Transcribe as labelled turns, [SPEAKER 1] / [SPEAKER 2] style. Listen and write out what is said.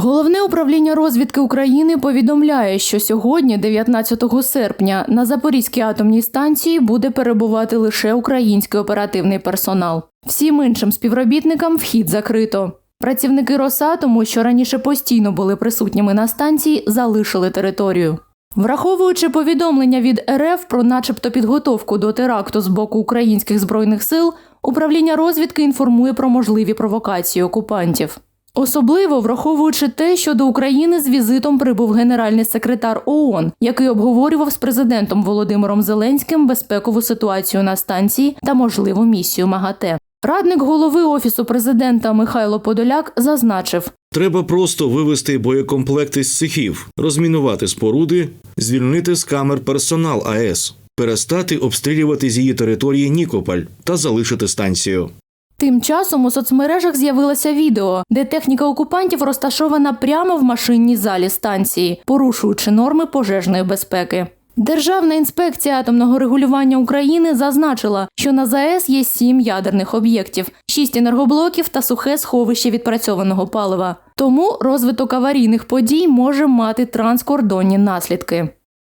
[SPEAKER 1] Головне управління розвідки України повідомляє, що сьогодні, 19 серпня, на Запорізькій атомній станції буде перебувати лише український оперативний персонал. Всім іншим співробітникам вхід закрито. Працівники Росатому, що раніше постійно були присутніми на станції, залишили територію. Враховуючи повідомлення від РФ про начебто підготовку до теракту з боку українських збройних сил, управління розвідки інформує про можливі провокації окупантів. Особливо враховуючи те, що до України з візитом прибув генеральний секретар ООН, який обговорював з президентом Володимиром Зеленським безпекову ситуацію на станції та можливу місію МАГАТЕ. Радник голови офісу президента Михайло Подоляк зазначив,
[SPEAKER 2] Треба просто вивести боєкомплекти з цехів, розмінувати споруди, звільнити з камер персонал АЕС, перестати обстрілювати з її території Нікополь та залишити станцію.
[SPEAKER 1] Тим часом у соцмережах з'явилося відео, де техніка окупантів розташована прямо в машинній залі станції, порушуючи норми пожежної безпеки. Державна інспекція атомного регулювання України зазначила, що на ЗАЕС є сім ядерних об'єктів, шість енергоблоків та сухе сховище відпрацьованого палива. Тому розвиток аварійних подій може мати транскордонні наслідки.